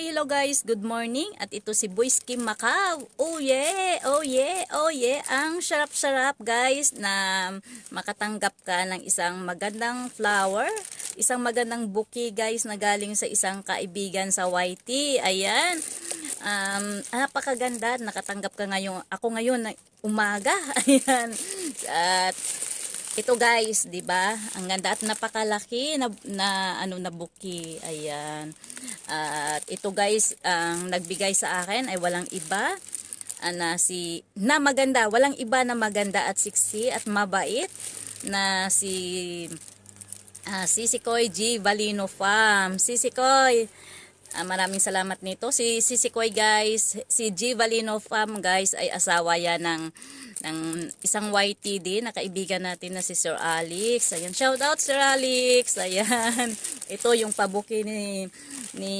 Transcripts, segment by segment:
Hello guys, good morning. At ito si Boys Kim Macau. Oh yeah, oh yeah, oh yeah. Ang sarap-sarap guys na makatanggap ka ng isang magandang flower. Isang magandang bouquet guys na galing sa isang kaibigan sa YT. Ayan. Um, napakaganda. Nakatanggap ka ngayon. Ako ngayon umaga. Ayan. At ito guys, 'di ba? Ang ganda at napakalaki na, na ano na buki. Ayan. At ito guys, ang nagbigay sa akin ay walang iba ah, na si na maganda, walang iba na maganda at sexy at mabait na si ah, Sisikoy G Valino Farm. Sisikoy, Ah, maraming salamat nito. Si Sisikoy guys, si G Valino Farm guys ay asawa yan ng, ng isang YTD na kaibigan natin na si Sir Alex. Ayan, shout out Sir Alex. Ayan, ito yung pabuki ni, ni,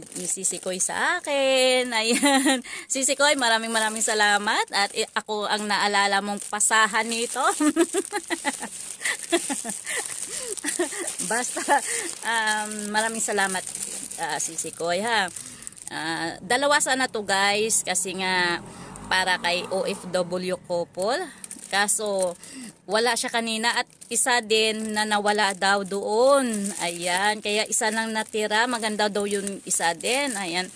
ni Sisikoy sa akin. Ayan, Sisikoy, maraming maraming salamat. At ako ang naalala mong pasahan nito. Basta, um, maraming salamat uh, Sisi Koy ha. Ah, dalawa sana to guys kasi nga para kay OFW couple. Kaso wala siya kanina at isa din na nawala daw doon. Ayan, kaya isa lang natira. Maganda daw yung isa din. Ayan.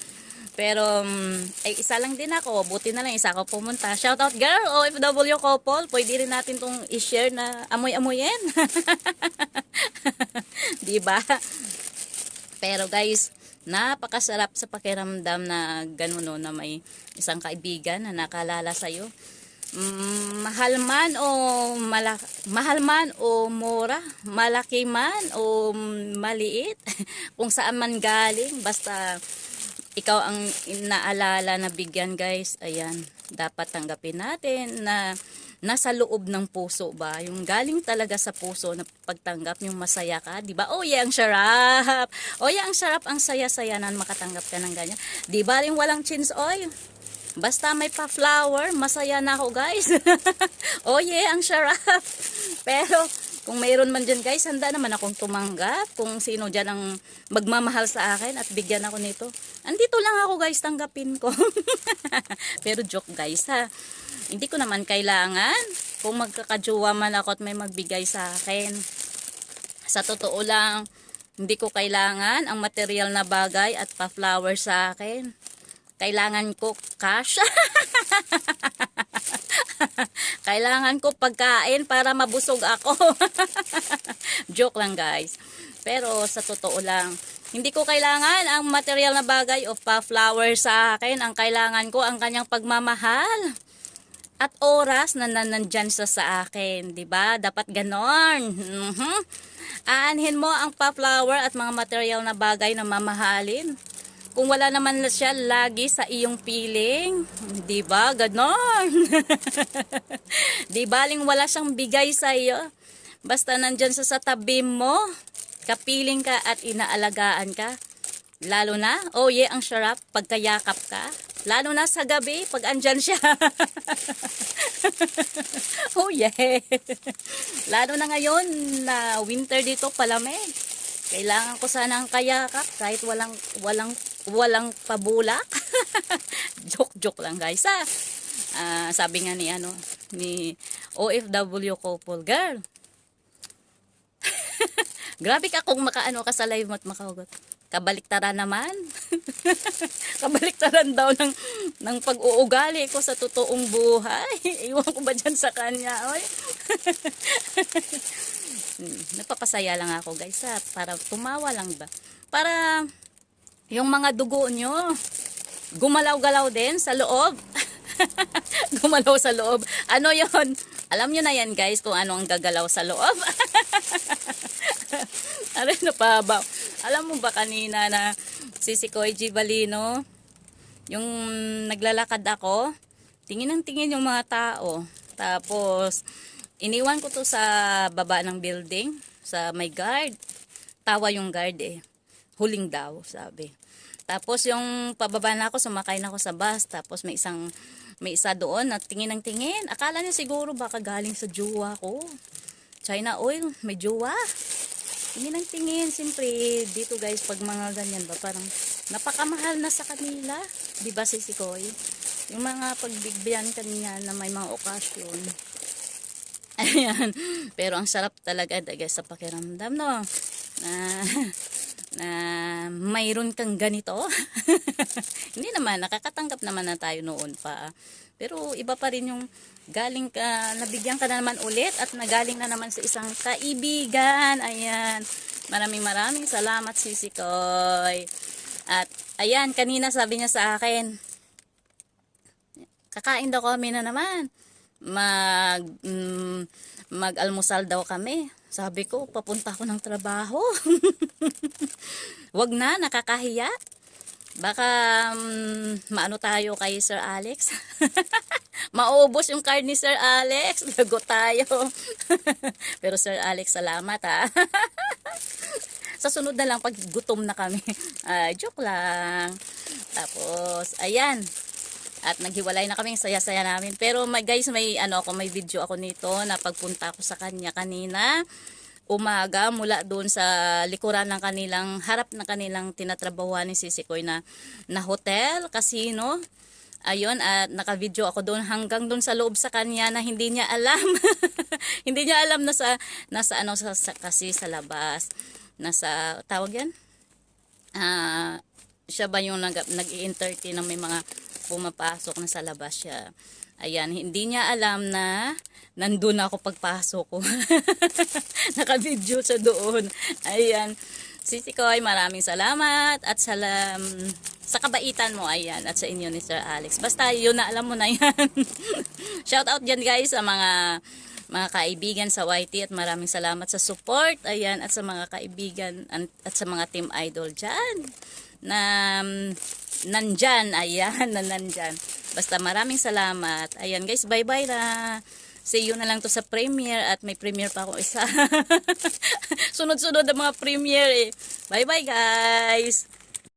Pero um, ay isa lang din ako. Buti na lang isa ako pumunta. Shout out girl, OFW couple. Pwede rin natin tong i-share na amoy-amoyin. 'Di ba? Pero guys, napakasarap sa pakiramdam na gano'n no, na may isang kaibigan na nakalala sa'yo. Mm, mahal man o malak mahal man o mura, malaki man o maliit, kung saan man galing, basta ikaw ang inaalala na bigyan guys, ayan, dapat tanggapin natin na nasa loob ng puso ba? Yung galing talaga sa puso na pagtanggap yung masaya ka, di ba? Oh, yeah, ang sarap. Oh, yeah, ang sarap, ang saya-saya na makatanggap ka ng ganyan. Di ba rin walang chins oil? Basta may pa-flower, masaya na ako guys. oh yeah, ang sarap. Pero kung mayroon man dyan guys, handa naman akong tumanggap kung sino dyan ang magmamahal sa akin at bigyan ako nito. Andito lang ako guys, tanggapin ko. Pero joke guys ha. Hindi ko naman kailangan kung magkakajowa man ako at may magbigay sa akin. Sa totoo lang, hindi ko kailangan ang material na bagay at pa-flower sa akin. Kailangan ko cash. Kailangan ko pagkain para mabusog ako. Joke lang guys. Pero sa totoo lang, hindi ko kailangan ang material na bagay o pa-flower sa akin. Ang kailangan ko ang kanyang pagmamahal at oras na nanandyan sa sa akin, 'di ba? Dapat ganon. Mhm. Aanhin mo ang pa-flower at mga material na bagay na mamahalin. Kung wala naman na siya lagi sa iyong piling, 'di ba? Ganon. 'Di baling wala siyang bigay sa iyo. Basta nandyan sa sa tabi mo, kapiling ka at inaalagaan ka. Lalo na, oh yeah, ang sarap pagkayakap ka. Lalo na sa gabi, pag andyan siya. oh yeah. Lalo na ngayon na winter dito palamig. Kailangan ko sana ng kayakap kahit walang walang walang pabulak. joke joke lang guys ha. Ah, sabi nga ni ano ni OFW couple girl. Grabe ka kung makaano ka sa live at makahugot. Kabaliktaran naman. Kabaliktaran daw ng, ng pag-uugali ko sa totoong buhay. Iwan ko ba dyan sa kanya? Oy. Hmm, Nagpapasaya lang ako guys ha, para tumawa lang ba. Para yung mga dugo nyo, gumalaw-galaw din sa loob. gumalaw sa loob. Ano yon? Alam nyo na yan guys kung ano ang gagalaw sa loob. Aray na pa ba? Alam mo ba kanina na si si Koy G. Balino, yung naglalakad ako, tingin ng tingin yung mga tao. Tapos, iniwan ko to sa baba ng building, sa may guard. Tawa yung guard eh. Huling daw, sabi. Tapos yung pababa na ako, sumakay na ako sa bus. Tapos may isang may isa doon na tingin ng tingin. Akala niya siguro baka galing sa jowa ko. China oil, may jowa. tingin ng tingin. Siyempre, dito guys, pag mga ganyan ba, parang napakamahal na sa kanila. Di ba, si Sikoy? Yung mga pagbigbiyan kanina na may mga okasyon. Ayan. Pero ang sarap talaga guys sa pakiramdam, no? Na, na mayroon kang ganito. Hindi naman, nakakatanggap naman na tayo noon pa. Pero iba pa rin yung galing ka, nabigyan ka na naman ulit at nagaling na naman sa isang kaibigan. Ayan. Maraming maraming salamat, Sisi Koy. At ayan, kanina sabi niya sa akin, kakain daw kami na naman. Mag, mm, mag-almusal daw kami. Sabi ko, papunta ako ng trabaho. Wag na, nakakahiya. Baka mm, maano tayo kay Sir Alex. Maubos yung card ni Sir Alex. Lago tayo. Pero Sir Alex, salamat ha. Sa sunod na lang pag gutom na kami. Ay, joke lang. Tapos, ayan. At naghiwalay na kami, saya-saya namin. Pero may, guys, may ano ako, may video ako nito na pagpunta ko sa kanya kanina umaga mula doon sa likuran ng kanilang harap ng kanilang tinatrabahuan ni Sisikoy na na hotel, casino. Ayun, at naka-video ako doon hanggang doon sa loob sa kanya na hindi niya alam. hindi niya alam na sa nasa ano sa, sa kasi sa labas. Nasa tawag yan? Ah, siya ba yung nag, nag-i-entertain na may mga pumapasok na sa labas siya. Ayan, hindi niya alam na nandun ako pagpasok ko. Naka-video siya doon. Ayan. Sisi Koy, maraming salamat at salam sa kabaitan mo ayan at sa inyo ni Sir Alex. Basta yun na alam mo na yan. Shout out dyan guys sa mga mga kaibigan sa YT at maraming salamat sa support. Ayan at sa mga kaibigan at sa mga team idol dyan na um, nandyan. Ayan, na nandyan. Basta maraming salamat. Ayan guys, bye-bye na. See you na lang to sa premiere at may premiere pa ako isa. Sunod-sunod ang mga premiere eh. Bye-bye guys!